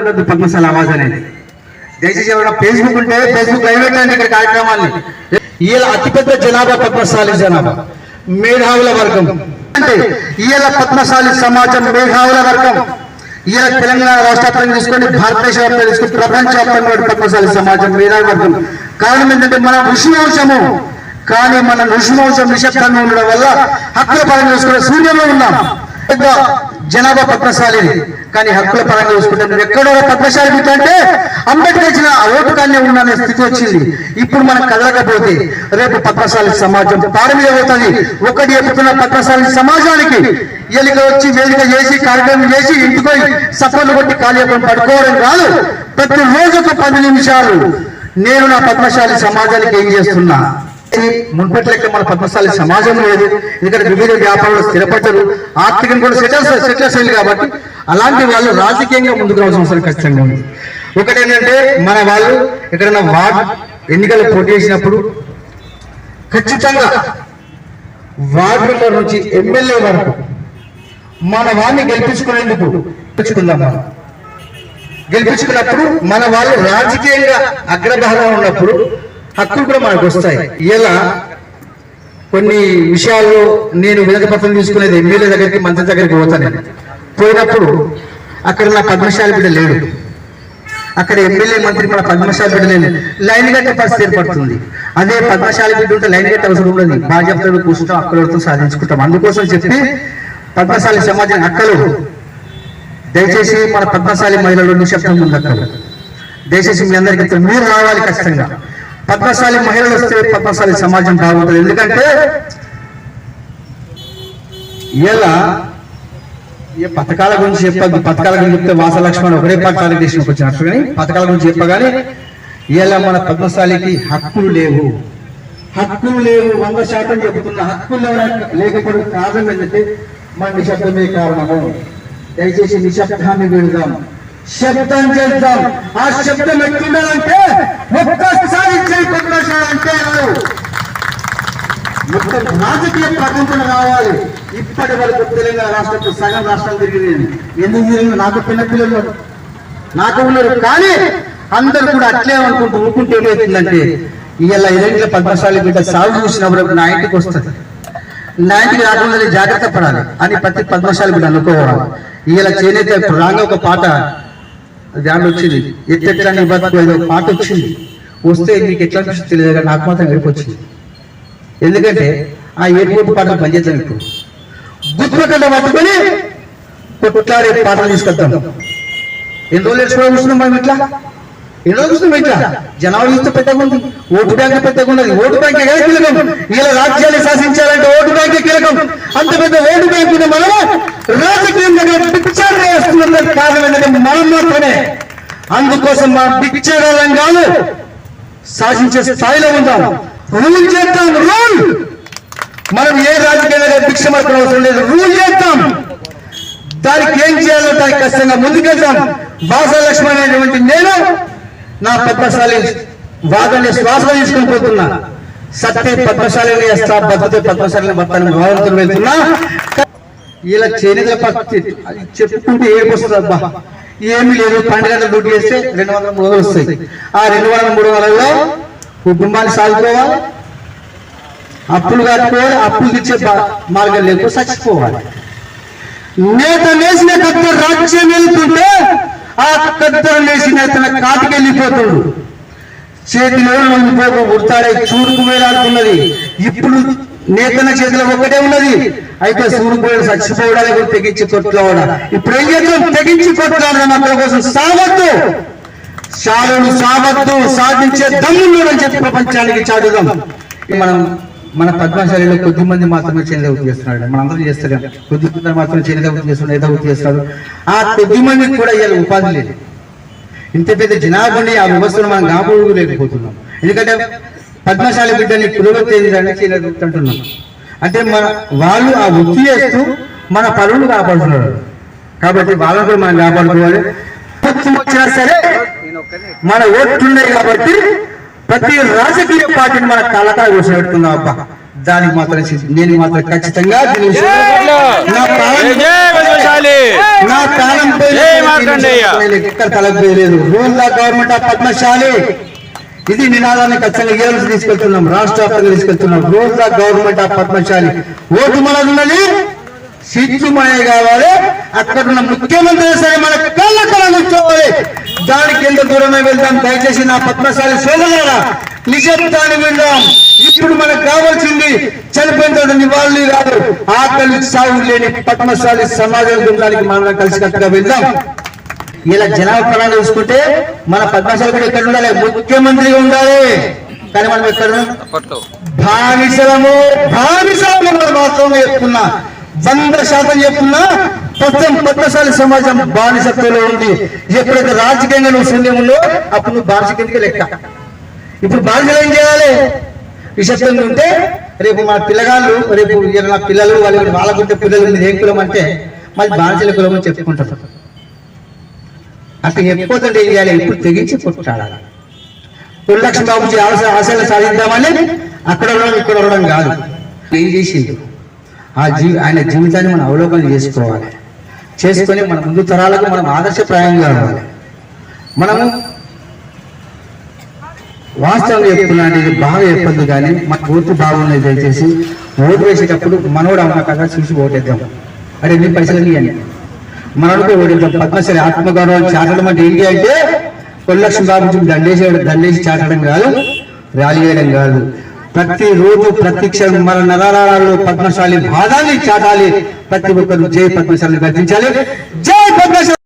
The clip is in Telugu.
ఉండదు పద్మశాల ఆవాజ్ అనేది దయచేసి ఎవరైనా ఫేస్బుక్ ఉంటే ఫేస్బుక్ లైవ్ పెట్టండి ఇక్కడ కార్యక్రమాన్ని. ఈయన అతిపెద్ద జనాభా పద్మశాలి జనాభా మేధావుల వర్గం. అంటే ఈయన పద్మశాలి సమాజం మేధావుల వర్గం. ఈయన తెలంగాణ రాష్ట్ర వ్యాప్తంగా తీసుకోండి భారతదేశ వ్యాప్తంగా తీసుకుని ప్రపంచ వ్యాప్తంగా ఉన్న పద్మశాలి సమాజం మేధావి వర్గం. కారణం ఏంటంటే మన ఋషివంశము. కానీ మన ఋషివంశం నిశ్శబ్దంగా ఉండడం వల్ల హక్కుల పరంగా చూసుకునే శూన్యంలో ఉన్నాం. పెద్ద జనాభా పద్మశాలి. కానీ హక్కుల పరంగా చూసుకుంటే ఎక్కడో పద్మశాలి అంటే అంబేద్కర్ ఇచ్చిన ఆ ఓటు కాన్నే ఉన్న స్థితి వచ్చింది. ఇప్పుడు మనం కదలకపోతే రేపు పద్మశాలి సమాజం తార పోతుంది. ఒకటి చెప్తున్న పద్మశాలి సమాజానికి ఎలిక వచ్చి వేదిక చేసి కార్యక్రమం చేసి ఇంటిపోయి సఫర్లు కొట్టి కార్యక్రమం పడుకోవడం కాదు. ప్రతి రోజు ఒక పది నిమిషాలు నేను నా పద్మశాలి సమాజానికి ఏం చేస్తున్నా? మున్పటి లెక్క మన పద్మశాలి సమాజం లేదు. ఇక్కడ వివిధ వ్యాపారాలు స్థిరపడ్డరు. ఆర్థికంగా కూడా సెటిల్ సెటిల్స్ అయింది కాబట్టి అలాంటి వాళ్ళు రాజకీయంగా ముందుకు రావాల్సిన అవసరం ఖచ్చితంగా ఉంది. ఒకటి ఏంటంటే మన వాళ్ళు ఎక్కడైనా వార్డ్ ఎన్నికలు పోటీ చేసినప్పుడు ఖచ్చితంగా వార్డు మెంబర్ నుంచి ఎమ్మెల్యే వరకు మన వాడిని గెలిపించుకునేందుకు గెలిపించుకుందాం మనం. గెలిపించుకున్నప్పుడు మన వాళ్ళు రాజకీయంగా అగ్రభాగంగా ఉన్నప్పుడు హక్కులు కూడా మనకు వస్తాయి. ఇలా కొన్ని విషయాల్లో నేను వినతిపత్రం తీసుకునేది ఎమ్మెల్యే దగ్గరికి మంత్రి దగ్గరికి పోతాను. పోయినప్పుడు అక్కడ నా పద్మశాలి బిడ్డ లేడు. అక్కడ ఎమ్మెల్యే మంత్రి మన పద్మశాలి బిడ్డ లేదు లైన్ కట్టే పరిస్థితి ఏర్పడుతుంది. అదే పద్మశాలి బిడ్డ ఉంటే లైన్ కట్టే అవసరం ఉండదు. బాధ్యతలు కూర్చుంటాం అక్కలతో సాధించుకుంటాం. అందుకోసం చెప్పి పద్మశాలి సమాజం అక్కలు దయచేసి మన పద్మశాలి మహిళలు నిశ్శబ్దం ఉంది అక్కలు దయచేసి మీ అందరికీ మీరు రావాలి ఖచ్చితంగా. పద్మశాలి మహిళలు వస్తే పద్మశాలి సమాజం బాగుంటుంది. ఎందుకంటే ఇలా ఏ పథకాల గురించి చెప్పద్దు పథకాల గురించి చెప్తే వాసలక్ష్మణ్ ఒకటే పథకాల దేశంకి వచ్చినట్టు కానీ పథకాల గురించి చెప్పగానే ఇలా మన పద్మశాలికి హక్కులు లేవు. హక్కులు లేవు వంద శాతం చెబుతున్న హక్కులు లేకపోవడం కారణం ఏంటంటే మన నిశ్శబ్దమే కారణము. దయచేసి నిశ్శబ్దాన్ని వెళ్దాము శబ్దం చేద్దాం. ఆ శబ్దం ఎట్లుండాలంటే ఒక్కసారి చేయి మొత్తం రాజకీయ ప్రకంపన రావాలి. ఇప్పటి వరకు తెలంగాణ రాష్ట్రంలో సగం రాష్ట్రం తిరిగింది. ఎందుకు తిరిగింది? నాకు పిల్ల పిల్లలు నాకు ఉన్నారు. కానీ అందరు కూడా అట్లే అనుకుంటూ ఊరుకుంటే ఏమవుతుందంటే ఇవాళ ఇరవై పద్మశాలి బిడ్డ సాగు చూసినప్పుడు నా ఇంటికి వస్తుంది. నా ఇంటికి రాకుండా జాగ్రత్త పడాలి అని ప్రతి పద్మశాలి బిడ్డ అనుకోవాలి. ఇవాళ చేనేత రాగా ఒక పాట దాంట్లో వచ్చింది ఎట్టెట్లా నీ ఏదో పాట వచ్చింది. వస్తే మీకు ఎట్లా అనిపిస్తుంది తెలియదు కానీ నాకు మాత్రం ఏడుపు వచ్చింది. ఎందుకంటే ఆ ఎయిర్పోర్ట్ పాటలు పనిచేద్దాం ఇప్పుడు. గుర్తుపట్ల పట్టుకొని కొట్లాడే పాటలు తీసుకొద్దాం ఎన్ని రోజులు ఎట్లా చూస్తున్నాం మనం ఇట్లా? ఎన్ని రోజులు చూస్తున్నాం ఇట్లా? జనాలు చూస్తే పెద్దగా ఉంది. ఓటు బ్యాంక్ పెద్దగా ఉన్నది. ఓటు బ్యాంక్ కీలకం. ఇలా రాజ్యాన్ని శాసించాలంటే ఓటు బ్యాంక్ కీలకం. అంత పెద్ద ఓటు బ్యాంక్ ఉన్న మనం రాజకీయం దగ్గర పిక్చర్ వేస్తున్నందుకు కారణం మనం మాత్రమే. అందుకోసం మా పిక్చర్ కాదు శాసించే స్థాయిలో ఉందాం. రూల్ చేద్దాం రూల్! మనం ఏ రాజకీయాలుగా భిక్ష మాత్రం అవసరం లేదు రూల్ చేద్దాం. దానికి ఏం చేయాలో దానికి ఖచ్చితంగా ముందుకెళ్తాం బాస లక్ష్మణ్ అనేటువంటి నేను నా పద్మశాలి వాదన శ్వాస తీసుకొని పోతున్నా. సత్య పద్మశాలిని వేస్తా బతుకుతే పద్మశాలిని భర్తను భావంతో వెళ్తున్నా. ఇలా చేనేతల పరిస్థితి చెప్పుకుంటే ఏమొస్తుంది అబ్బా. ఏమి లేదు పన్నెండు దుడ్డు డ్యూటీ చేస్తే రెండు వందల మూడు వందలు వస్తాయి. ఆ రెండు వందల మూడు వందలలో కుటుంబాన్ని సాగుకోవాలి అప్పులు కట్టుకోవాలి అప్పులు తెచ్చే మార్గం లేకుండా చచ్చిపోవాలి. నేత లేచిన కత్తెర రాజ్యం వెళ్తుంటే ఆ కత్తెర లేచిన తన కాటికి వెళ్ళిపోతుండు. చేతిలో ఉండిపోక గుర్తాడే చూడుకు వేలాడుతున్నది. ఇప్పుడు నేతన చేతిలో ఒక్కటే ఉన్నది. అయితే సూర్యుడు చచ్చిపోవడానికి కూడా తెగించి కొట్లాడ ఇప్పుడు ఏం చేద్దాం? తెగించి కొట్లాడదాం అక్కడ కోసం. సావద్దు. చాలుడు సావద్దు. సాధించే దమ్ములు చెప్పి ప్రపంచానికి చాటుదాం. మనం మన పద్మశాలిలో కొద్ది మంది మాత్రమే చేనేత చేస్తున్నాడు మనం అందరం చేస్తలేం. కొద్ది మంది మాత్రం చేనేత చేస్తున్నాడు ఏదో వృత్తి చేస్తాడు ఆ కొద్ది మందికి కూడా ఇవాళ ఉపాధి లేదు. ఇంత పెద్ద జనాభాని ఆ వ్యవస్థను మనం కాపాడుకోలేకపోతున్నాం ఎందుకంటే పద్మశాలి బిడ్డని వృత్తి అంటున్నాం అంటే మన వాళ్ళు ఆ వృత్తి చేస్తూ మన పనులు కాపాడుతున్నారు. కాబట్టి వాళ్ళని కూడా మనం కాపాడుకోవాలి. వచ్చినా సరే మన ఓట్లున్నాయి కాబట్టి ప్రతి రాజకీయ పార్టీని మన తలకాయ కూర్చోబెడుతున్నాం అబ్బా. దానికి మాత్రం నేను మాత్రం ఖచ్చితంగా నా ప్రాణం నేను ఎక్కడ తలపోయలేదు రూల్ గవర్నమెంట్ ఆఫ్ పద్మశాలి. ఇది నినాదాన్ని ఖచ్చితంగా ఏలూరు తీసుకెళ్తున్నాం? రాష్ట్ర వ్యాప్తంగా తీసుకెళ్తున్నాం. Roja government of Padmashali vote మనది సిద్ధు కావాలి అక్కడ ఉన్న ముఖ్యమంత్రి సరే మన కళ్ళ కళ దానికి ఎంత దూరమే వెళ్దాం? దయచేసి నా పద్మశాలి సోదరులారా నిశ్శబ్దాన్ని విన్నాం ఇప్పుడు మనకు కావాల్సింది చనిపోయిన నివాళులు కాదు ఆకలి సాగు లేని పద్మశాలి సమాజం గుండానికి మనం కలిసికట్టుగా వెళ్దాం ఇలా జనాభా చూసుకుంటే మన పద్మశాలి కూడా ఎక్కడ ఉండాలి ముఖ్యమంత్రిగా ఉండాలి. కానీ మనం ఎక్కడ? అప్పట్లో బానిసలము బానిసలము మనం వాస్తవంగా చెప్తున్నా. వంద శాతం చెప్తున్నా. ప్రస్తుతం పద్మశాలి సమాజం బానిసత్వంలో ఉంది. ఎప్పుడైతే రాజకీయంగా నువ్వు శూన్యం ఉందో అప్పుడు నువ్వు బానిస కిందకి లెక్క. ఇప్పుడు బానిసలు ఏం చేయాలి? నిశ్శబ్దంగా ఉంటే రేపు మా పిల్లగాళ్ళు రేపు నా పిల్లలు వాళ్ళు వాళ్ళకుంటే పిల్లలు ఏం కులం అంటే మాది బానిసల కులం అని చెప్పుకుంటారు. అట్లా చెప్పిపోతుంటే ఏం చేయాలి? ఇప్పుడు తెగించి కొట్టాడాలి లక్ష్మి బాబుజీ ఆశ ఆశలు సాధిద్దామని అక్కడ ఉండడం ఇక్కడ ఉండడం కాదు. ఏం చేసింది ఆ జీవి ఆయన జీవితాన్ని మనం అవలోకనం చేసుకోవాలి. చేసుకొని మన ముందు తరాలకు మనం ఆదర్శప్రాయంగా ఉండాలి. మనము వాస్తవం చెప్తున్నాను ఇది బాగా చెప్పద్దు కానీ మన ఓటు బాగున్నది దయచేసి ఓటు వేసేటప్పుడు మనోడు అవునా కదా చూసి ఓటేద్దాం. అరే ఎన్ని పైసలు ఇవ్వండి మనకు ఓటేద్దాం పద్మశ్రీ ఆత్మగౌరవం చాటడం అంటే ఏంటి అంటే కొల్లక్ష్మి బాబు దండేసి దండేసి చాటడం కాదు ర్యాలీ చేయడం కాదు. ప్రతి రోజు ప్రతి క్షణం మన నరాలలో పద్మశాలి భాగాన్ని చాటాలి. ప్రతి ఒక్కరు జై పద్మశాలి గర్తించాలి జై పద్మశాలి!